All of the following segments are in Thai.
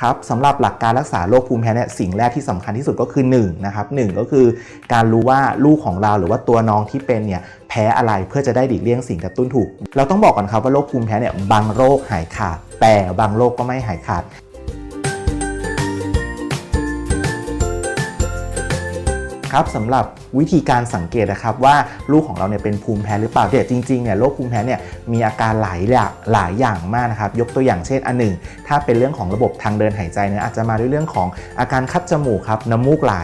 ครับสำหรับหลักการรักษาโรคภูมิแพ้เนี่ยสิ่งแรกที่สำคัญที่สุดก็คือ1นะครับหก็คือการรู้ว่าลูกของเราหรือว่าตัวน้องที่เป็นเนี่ยแพ้อะไรเพื่อจะได้หลีกเลี่ยงสิ่งกระตุ้นถูก เราต้องบอกก่อนครับว่าโรคภูมิแพ้เนี่ยบางโรคหายขาด แต่บางโรคก็ไม่หายขาด ครับสำหรับวิธีการสังเกตนะครับว่าลูกของเราเนี่ยเป็นภูมิแพ้หรือเปล่าเดี๋ยวจริงๆเนี่ยโรคภูมิแพ้เนี่ยมีอาการหลายอย่างหลายอย่างมากนะครับยกตัวอย่างเช่นอันหนึ่ง ถ้าเป็นเรื่องของระบบทางเดินหายใจเนี่ยอาจจะมาด้วยเรื่องของอาการคัดจมูกครับน้ำมูกไหล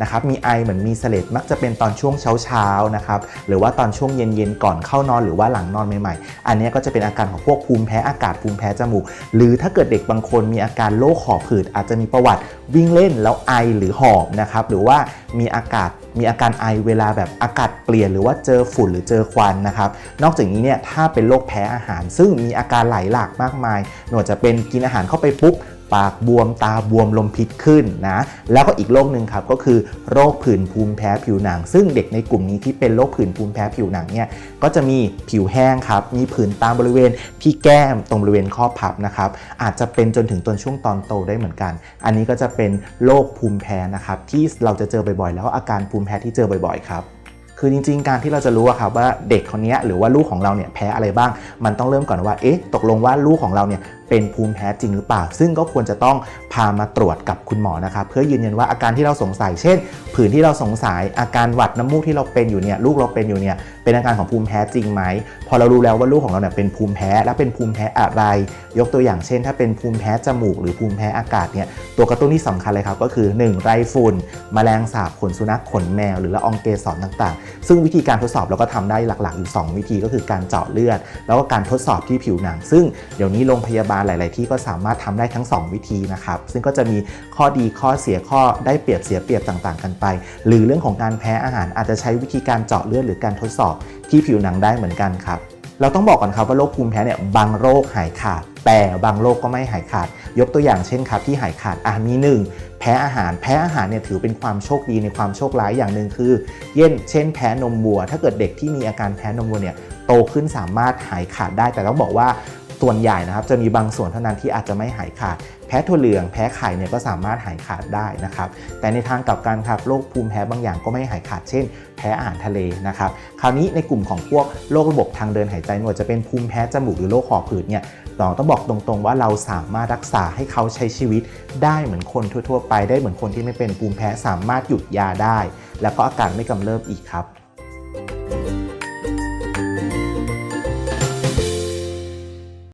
นะครับมีไอเหมือนมีเสลดมักจะเป็นตอนช่วงเช้าๆนะครับหรือว่าตอนช่วงเย็นๆก่อนเข้านอนหรือว่าหลังนอนใหม่ๆ อันนี้ก็จะเป็นอาการของพวกภูมิแพ้อากาศภูมิแพ้จมูก หรือถ้าเกิดเด็กบางคนมีอาการโรคหอบหืดอาจจะมีประวัติวิ่งเล่นแล้วไอหรือหอบนะครับหรือว่า มีอากาศมีอาการไอเวลาแบบอากาศเปลี่ยนหรือว่าเจอฝุ่นหรือเจอควันนะครับ นอกจากนี้เนี่ยถ้าเป็นโรคแพ้อาหาร ซึ่งมีอาการหลายหลากมากมายหนวดจะเป็นกินอาหารเข้าไปปุ๊บ ปากบวมตาบวมลมพิษขึ้นนะแล้วก็อีกโรคหนึ่งครับก็คือโรคผื่นภูมิแพ้ผิวหนัง ซึ่งเด็กในกลุ่มนี้ที่เป็นโรคผื่นภูมิแพ้ผิวหนังเนี่ยก็จะมีผิวแห้งครับมีผื่นตามบริเวณที่แก้มตรงบริเวณข้อพับนะครับอาจจะเป็นจนถึงตอนช่วงตอนโตได้เหมือนกัน อันนี้ก็จะเป็นโรคภูมิแพ้นะครับที่เราจะเจอบ่อยๆ แล้วอาการภูมิแพ้ที่เจอบ่อยๆครับคือจริงๆ การที่เราจะรู้อะครับว่าเด็กคนนี้หรือว่าลูกของเราเนี่ยแพ้อะไรบ้าง มันต้องเริ่มก่อนว่า เอ๊ะ ตกลงว่าลูกของเราเนี่ยเป็นภูมิแพ้จริงหรือเปล่า ซึ่งก็ควรจะต้องพามาตรวจกับคุณหมอนะครับเพื่อยืนยันว่าอาการที่เราสงสัย เช่น ผื่นที่เราสงสัยอาการหวัดน้ำมูกที่เราเป็นอยู่เนี่ยลูกเราเป็นอยู่เนี่ยเป็นอาการของภูมิแพ้จริงไหมพอเรารู้แล้วว่าลูกของเราเนี่ยเป็นภูมิแพ้และเป็นภูมิแพ้อะไร ยกตัวอย่างเช่น ถ้าเป็นภูมิแพ้จมูก หรือภูมิแพ้อากาศเนี่ยตัวกระตุ้นที่สำคัญเลยครับก็คือ 1. ไรฝุ่นแมลงสาบขนสุนัขขนแมว หรือละอองเกสรต่างๆ ซึ่งวิธีการทดสอบเราก็ทำได้หลักๆอยู่ 2 วิธีก็คือการเจาะเลือด แล้วก็การทดสอบที่ผิวหนัง ซึ่งเดี๋ยวนี้โรงพยาบาลหลาย ๆ ที่ก็สามารถทำได้ทั้ง 2 วิธีนะครับ ซึ่งก็จะมีข้อดีข้อเสียข้อได้เปรียบเสียเปรียบต่าง ๆ กันไป หรือเรื่องของการแพ้อาหารอาจจะใช้วิธีการเจาะเลือดหรือการทดสอบที่ผิวหนังได้เหมือนกันครับเราต้องบอกก่อนครับว่าโรคภูมิแพ้เนี่ยบางโรคหายขาด แต่บางโรคก็ไม่หายขาด ยกตัวอย่างเช่นครับที่หายขาดอ่ามีหนึ่งแพ้อาหารแพ้อาหารเนี่ยถือเป็นความโชคดีในความโชคร้ายอย่างหนึ่งคือ เย็นเช่นแพ้นมวัว ถ้าเกิดเด็กที่มีอาการแพ้นมวัวเนี่ยโตขึ้นสามารถหายขาดได้ แต่ต้องบอกว่า ส่วนใหญ่นะครับจะมีบางส่วนเท่านั้นที่อาจจะไม่หายขาด แพ้ถั่วเหลืองแพ้ไข่เนี่ยก็สามารถหายขาดได้นะครับ แต่ในทางกลับกันครับโรคภูมิแพ้บางอย่างก็ไม่หายขาดเช่น แพ้อาหารทะเลนะครับ คราวนี้ในกลุ่มของพวกโรคระบบทางเดินหายใจไม่ว่าจะเป็นภูมิแพ้จมูกหรือโรคหอบหืดเนี่ยเราต้องบอกตรงๆว่าเราสามารถรักษาให้เขาใช้ชีวิต ได้เหมือนคนทั่ว ๆ ไปได้เหมือนคนที่ไม่เป็นภูมิแพ้สามารถหยุดยาได้ แล้วก็อาการไม่กำเริบอีกครับ